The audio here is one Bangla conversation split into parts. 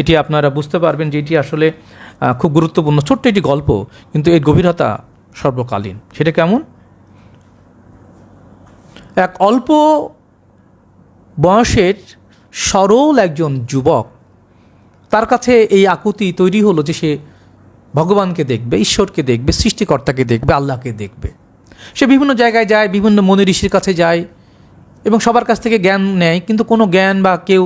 এটি আপনারা বুঝতে পারবেন যে এটি আসলে খুব গুরুত্বপূর্ণ, ছোট্ট একটি গল্প, কিন্তু এর গভীরতা সর্বকালীন। সেটা কেমন? এক অল্প বয়সের সরল একজন যুবক, তার কাছে এই আকুতি তৈরি হলো যে সে ভগবানকে দেখবে, ঈশ্বরকে দেখবে, সৃষ্টিকর্তাকে দেখবে, আল্লাহকে দেখবে। সে বিভিন্ন জায়গায় যায়, বিভিন্ন মনি ঋষির কাছে যায় এবং সবার কাছ থেকে জ্ঞান নেয়, কিন্তু কোনো জ্ঞান বা কেউ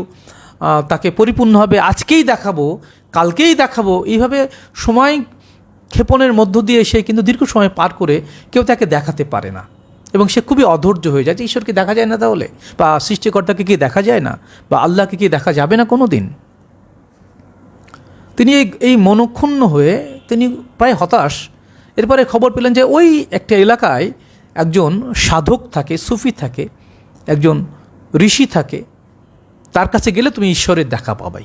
তাকে পরিপূর্ণভাবে আজকেই দেখাবো, কালকেই দেখাবো। এইভাবে সময় ক্ষেপণের মধ্য দিয়ে সে কিন্তু দীর্ঘ সময় পার করে কেউ তাকে দেখাতে পারে না। এবং সে খুবই অধৈর্য হয়ে যায় যে, ঈশ্বরকে দেখা যায় না তাহলে? বা সৃষ্টিকর্তাকে কি দেখা যায় না? বা আল্লাহকে কি দেখা যাবে না কোনো দিন তিনি এই এই মনক্ষুণ্ণ হয়ে তিনি প্রায় হতাশ। এরপরে খবর পেলেন যে, ওই একটা এলাকায় একজন সাধক থাকে, সুফি থাকে, একজন ঋষি থাকে। তার কাছে গেলে তুমি ঈশ্বরের দেখা পাবাই।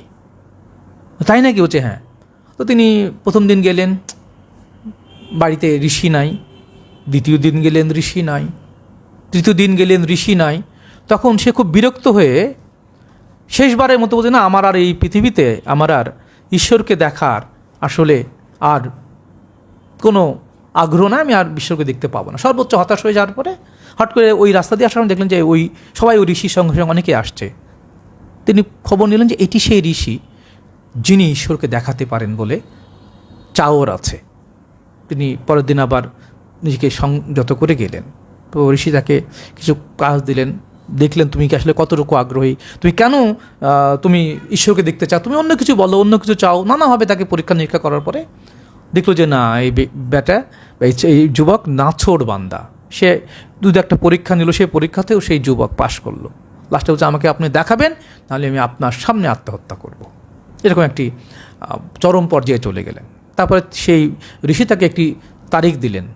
তাই নাকি হচ্ছে হ্যাঁ। তো তিনি প্রথম দিন গেলেন, বাড়িতে ঋষি নাই। দ্বিতীয় দিন গেলেন ঋষি নাই। তৃতীয় দিন গেলেন ঋষি নাই। তখন সে খুব বিরক্ত হয়ে শেষবারের মতো বলছে, না, আমার আর এই পৃথিবীতে আমার আর ঈশ্বরকে দেখার আসলে আর কোনো আগ্রহ না আমি আর ঈশ্বরকে দেখতে পাবো না। সর্বোচ্চ হতাশ হয়ে যাওয়ার পরে হট করে ওই রাস্তা দিয়ে আসার দেখলেন যে ওই সবাই ওই ঋষির সঙ্গে সঙ্গে অনেকে আসছে। তিনি খবর নিলেন যে এটি সেই ঋষি যিনি ঈশ্বরকে দেখাতে পারেন বলে চাওর আছে। তিনি পরের দিন আবার নিজেকে সংযত করে গেলেন। তো ঋষি তাকে কিছু কাজ দিলেন, দেখলেন তুমি কি আসলে কতটুকু আগ্রহী? তুমি কেন তুমি ঈশ্বরকে দেখতে চাও? তুমি অন্য কিছু বলো, অন্য কিছু চাও। নানাভাবে তাকে পরীক্ষা নিরীক্ষা করার পরে দেখল যে না, এই বেটা এই যুবক নাছোড় বান্দা সে দু একটা পরীক্ষা নিল সেই পরীক্ষাতেও সেই যুবক পাশ করল। লাস্টে বলছে, আমাকে আপনি দেখাবেন, নাহলে আমি আপনার সামনে আত্মহত্যা করব। এরকম একটি চরম পর্যায়ে চলে গেলেন। তারপরে সেই ঋষি তাকে একটি তারিখ দিলেন।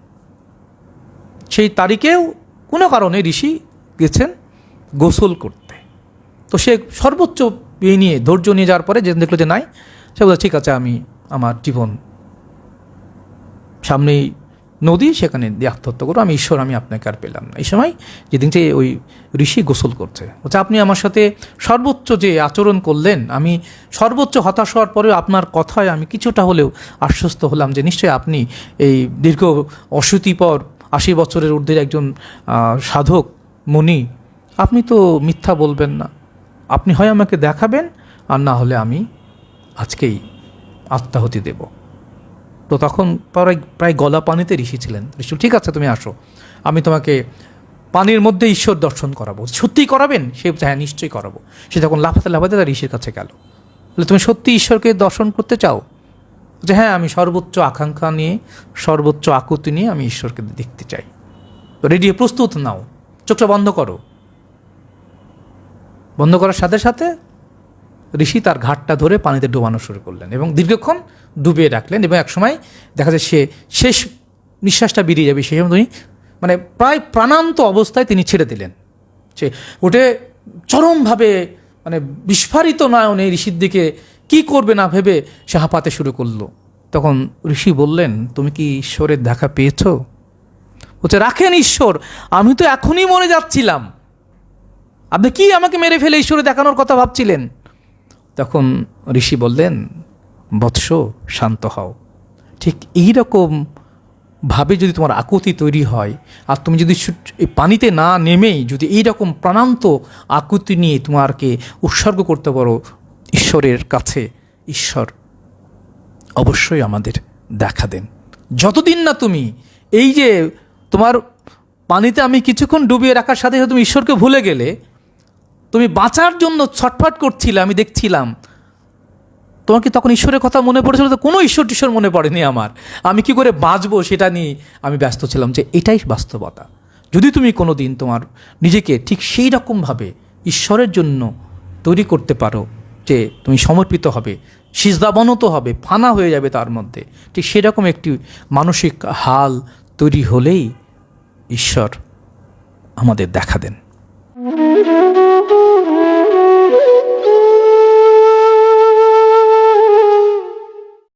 সেই তারিখেও কোনো কারণে ঋষি গেছেন গোসল করতে। তো সে সর্বোচ্চ ইয়ে নিয়ে, ধৈর্য নিয়ে যাওয়ার পরে যে দেখল যে নাই, সে বলছে ঠিক আছে, আমি আমার জীবন সামনেই নদী, সেখানে দিয়ে আত্মহত্যা করো। আমি ঈশ্বর, আমি আপনাকে আর পেলাম না। এই সময় যেদিন যে ওই ঋষি গোসল করছে, বলছে, আপনি আমার সাথে সর্বোচ্চ যে আচরণ করলেন, আমি সর্বোচ্চ হতাশ হওয়ার পরেও আপনার কথায় আমি কিছুটা হলেও আশ্বস্ত হলাম যে নিশ্চয়ই আপনি এই দীর্ঘ অসুতি পর আশি বছরের ঊর্ধ্বের একজন সাধক, মুনি। আপনি তো মিথ্যা বলবেন না। আপনি হয় আমাকে দেখাবেন, আর না হলে আমি আজকেই আত্মাহতি দেব। তো তখন প্রায় প্রায় গলা পানিতে ঋষি ছিলেন। ঋষি ঠিক আছে, তুমি আসো। আমি তোমাকে পানির মধ্যে ঈশ্বর দর্শন করাবো। সত্যিই করাবেন? সে হ্যাঁ নিশ্চয়ই করাবো। সে তখন লাফাতে লাফাতে তার ঋষির কাছে গেল। বলে তুমি সত্যি ঈশ্বরকে দর্শন করতে চাও? যে হ্যাঁ আমি সর্বোচ্চ আকাঙ্ক্ষা নিয়ে, সর্বোচ্চ আকুতি নিয়ে আমি ঈশ্বরকে দেখতে চাই। রেডি প্রস্তুত নাও। চোখটা বন্ধ করো। বন্ধ করার সাথে সাথে ঋষি তার ঘাটটা ধরে পানিতে ডোবানো শুরু করলেন এবং দীর্ঘক্ষণ ডুবিয়ে রাখলেন এবং একসময় দেখা যায় সে শেষ নিঃশ্বাসটা বেরিয়ে যাবে, সেই সময় তিনি মানে প্রায় প্রাণান্ত অবস্থায় তিনি ছেড়ে দিলেন। সে উঠে চরমভাবে মানে বিস্ফারিত নয়নে ঋষির দিকে কি করবে না ভেবে সে হাঁপাতে শুরু করল। তখন ঋষি বললেন, তুমি কি ঈশ্বরের দেখা পেয়েছ? বলছে, রাখেন ঈশ্বর, আমি তো এখনই মরে যাচ্ছিলাম। আপনি কি আমাকে মেরে ফেলে ঈশ্বরে দেখানোর কথা ভাবছিলেন? তখন ঋষি বললেন, বৎস, শান্ত হও। ঠিক এই রকম ভাবে যদি তোমার আকুতি তৈরি হয়, আর তুমি যদি পানিতে না নেমেই যদি এই রকম প্রাণান্ত আকুতি নিয়ে তোমারকে উৎসর্গ করতে পারো, ঈশ্বরের কাছে ঈশ্বর অবশ্যই আমাদের দেখা দেন। যতদিন না তুমি এই যে তোমার পানিতে আমি কিছুক্ষণ ডুবিয়ে রাখার সাথে তুমি ঈশ্বরকে ভুলে গেলে তুমি বাঁচার জন্য ছটফট করছিলে, আমি দেখছিলাম। তোমার কি তখন ঈশ্বরের কথা মনে পড়েছিল? তো কোনো ঈশ্বর টিশ্বর মনে পড়েনি আমার। আমি কি করে বাঁচবো সেটা নিয়ে আমি ব্যস্ত ছিলাম যে এটাই বাস্তবতা। যদি তুমি কোনো দিন তোমার নিজেকে ঠিক সেই রকমভাবে ঈশ্বরের জন্য তৈরি করতে পারো যে তুমি সমর্পিত হবে সিজদাবনত হবে, ফানা হয়ে যাবে তার মধ্যে, ঠিক সেরকম একটি মানসিক হাল তৈরি হলেই ঈশ্বর আমাদের দেখা দেন। Thank you.